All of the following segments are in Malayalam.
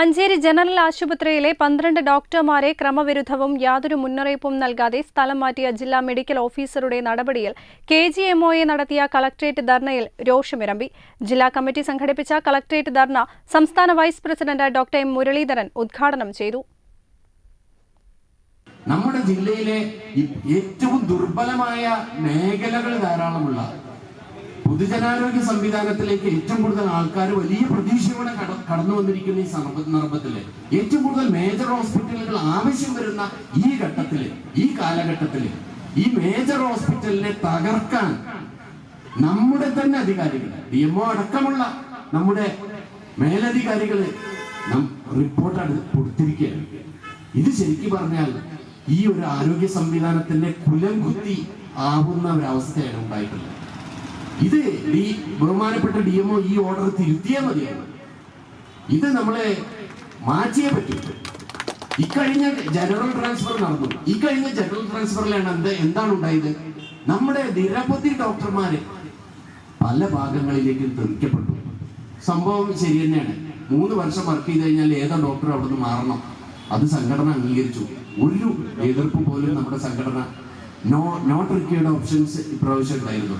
Manjeri general ആശുപത്രിയിലെ പന്ത്രണ്ട് ഡോക്ടർമാരെ ക്രമവിരുദ്ധവും യാതൊരു മുന്നറിയിപ്പും നൽകാതെ സ്ഥലം മാറ്റിയ ജില്ലാ മെഡിക്കൽ ഓഫീസറുടെ നടപടിയിൽ കെ ജി എംഒഎ നടത്തിയ കളക്ട്രേറ്റ് ധർണയിൽ രോഷമിരമ്പി. ജില്ലാ കമ്മിറ്റി സംഘടിപ്പിച്ച കളക്ടറേറ്റ് ധർണ സംസ്ഥാന vice president doctor M Muraleedharan ഉദ്ഘാടനം ചെയ്തു. നമ്മുടെ ജില്ലയിലെ ഏറ്റവും ദുർബലമായ മേഖലകൾ ധാരാളമുള്ള പൊതുജനാരോഗ്യ സംവിധാനത്തിലേക്ക് ഏറ്റവും കൂടുതൽ ആൾക്കാർ വലിയ പ്രതീക്ഷയോടെ കട- കടന്നു വന്നിരിക്കുന്ന ഈ സന്ദർഭ- സന്ദർഭത്തിൽ ഏറ്റവും കൂടുതൽ മേജർ ഹോസ്പിറ്റലുകൾ ആവശ്യം വരുന്ന ഈ ഘട്ടത്തിൽ ഈ കാലഘട്ടത്തിൽ ഈ മേജർ ഹോസ്പിറ്റലിനെ തകർക്കാൻ നമ്മുടെ തന്നെ അധികാരികൾ ഡി എംഒ അടക്കമുള്ള നമ്മുടെ മേലധികാരികൾ നം റിപ്പോർട്ട് കൊടുത്തിരിക്കുകയാണ്. ഇത് ശരിക്കും പറഞ്ഞാൽ ഈ ഒരു ആരോഗ്യ സംവിധാനത്തിന്റെ കുലം കുത്തി ആവുന്ന ഒരവസ്ഥയാണ് ഉണ്ടായിട്ടുള്ളത്. ഇത് ഈ ബഹുമാനപ്പെട്ട ഡി എംഒ ഈ ഓർഡർ തിരുത്തിയാൽ മതിയാണ് ഇത് നമ്മളെ മാറ്റിയേ പറ്റും. ഇക്കഴിഞ്ഞ ജനറൽ ട്രാൻസ്ഫർ നടന്നു. ഈ കഴിഞ്ഞ ജനറൽ ട്രാൻസ്ഫറിലാണ് എന്ത് എന്താണ് ഉണ്ടായത്? നമ്മുടെ നിരവധി ഡോക്ടർമാര് പല ഭാഗങ്ങളിലേക്കും തെറിക്കപ്പെട്ടു. സംഭവം ശരി തന്നെയാണ്. മൂന്ന് വർഷം വർക്ക് ചെയ്ത് കഴിഞ്ഞാൽ ഏതാ ഡോക്ടർ അവിടുന്ന് മാറണം? അത് സംഘടന അംഗീകരിച്ചു. ഒരു എതിർപ്പ് പോലും നമ്മുടെ സംഘടന നോ നോട്ട് റിക്വയർഡ് ഓപ്ഷൻസ് ഇപ്രാവശ്യം ഉണ്ടായിരുന്നു.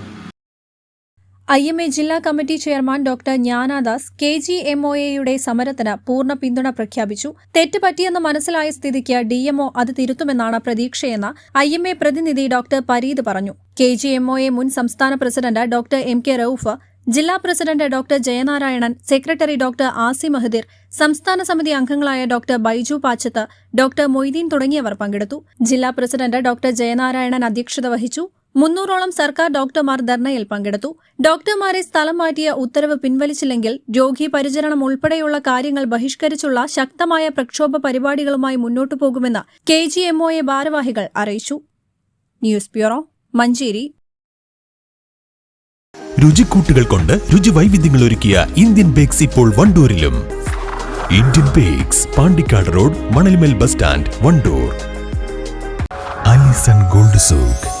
ഐ എം എ ജില്ലാ committee chairman doctor Jnanadas K G M O എയുടെ സമരത്തിന് പൂർണ പിന്തുണ പ്രഖ്യാപിച്ചു. തെറ്റ് പറ്റിയെന്ന് മനസ്സിലായ സ്ഥിതിക്ക് ഡി എംഒ അത് തിരുത്തുമെന്നാണ് പ്രതീക്ഷയെന്ന് ഐ എം എ പ്രതിനിധി ഡോക്ടർ പരീദ് പറഞ്ഞു. K G M O A മുൻ സംസ്ഥാന president doctor M K Rauf ജില്ലാ president doctor Jayanarayanan secretary doctor Asi Mahadir സംസ്ഥാന സമിതി അംഗങ്ങളായ ഡോക്ടർ ബൈജു പാച്ചത്ത് ഡോക്ടർ മൊയ്തീൻ തുടങ്ങിയവർ പങ്കെടുത്തു. ജില്ലാ പ്രസിഡന്റ് ഡോക്ടർ ജയനാരായണൻ അധ്യക്ഷത വഹിച്ചു. മുന്നൂറോളം സർക്കാർ ഡോക്ടർമാർ ധർണയിൽ പങ്കെടുത്തു. ഡോക്ടർമാരെ സ്ഥലം മാറ്റിയ ഉത്തരവ് പിൻവലിച്ചില്ലെങ്കിൽ രോഗി പരിചരണം ഉൾപ്പെടെയുള്ള കാര്യങ്ങൾ ബഹിഷ്കരിച്ചുള്ള ശക്തമായ പ്രക്ഷോഭ പരിപാടികളുമായി മുന്നോട്ടു പോകുമെന്ന് കെ ജി ഭാരവാഹികൾ അറിയിച്ചു. News bureau Manjeri. രുചിക്കൂട്ടുകൾ കൊണ്ട് രുചി വൈവിധ്യങ്ങൾ ഒരുക്കിയ ഇന്ത്യൻ ബേക്സ് ഇപ്പോൾ വണ്ടൂരിലും. Indian bakes Pandikkad road Manalmel bus stand Wandoor. Alison gold souk.